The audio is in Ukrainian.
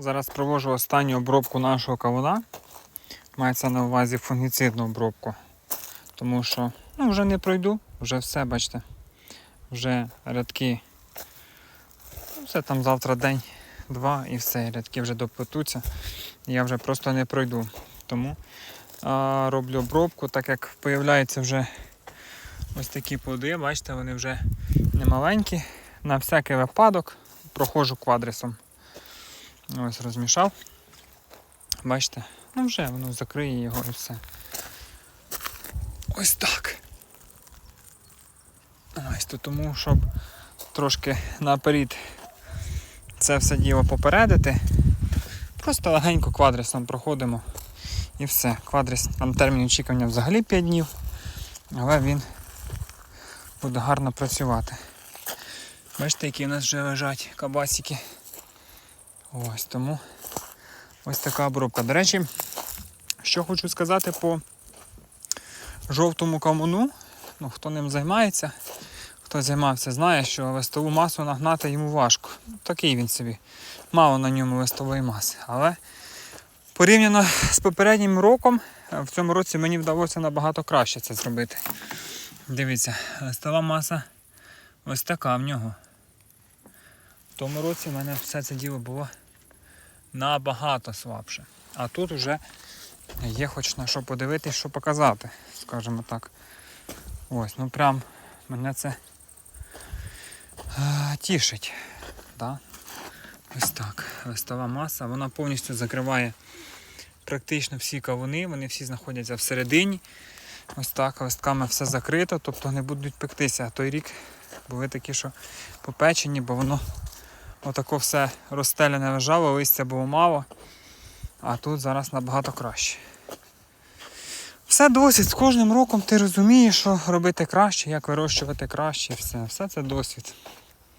Зараз провожу останню обробку нашого кавуна. Мається на увазі фунгіцидну обробку. Тому що ну, вже не пройду, вже все, бачите. Вже рядки. Ну, все там завтра день, два і все, рядки вже доплетуться. Я вже просто не пройду. Тому а, роблю обробку, так як появляються вже ось такі плоди, бачите, вони вже не маленькі. На всякий випадок проходжу квадрисом. Ось розмішав. Бачите? Ну вже воно закриє його і все. Ось так. Ось то тому, щоб трошки наперед це все діло попередити. Просто легенько квадрисом проходимо і все. Квадрис, там термін очікування взагалі 5 днів, але він буде гарно працювати. Бачите, які в нас вже лежать кабасики. Ось тому ось така обробка. До речі, що хочу сказати по жовтому камуну. Ну, хто ним займається, хто займався, знає, що листову масу нагнати йому важко. Такий він собі. Мало на ньому листової маси. Але порівняно з попереднім роком, е, в цьому році мені вдалося набагато краще це зробити. Дивіться, листова маса ось така в нього. Тому році в мене все це діло було набагато слабше. А тут вже є хоч на що подивитись, що показати, скажімо так. Ось, ну прям мене це е, тішить. Да? Ось так. Листова маса, вона повністю закриває практично всі кавуни, вони всі знаходяться всередині. Ось так, листками все закрито, тобто не будуть пектися. А той рік були такі, що попечені, бо воно отако все розстелене лежало, листя було мало. А тут зараз набагато краще. Все досвід. З кожним роком ти розумієш, що робити краще, як вирощувати краще, все. Все це досвід.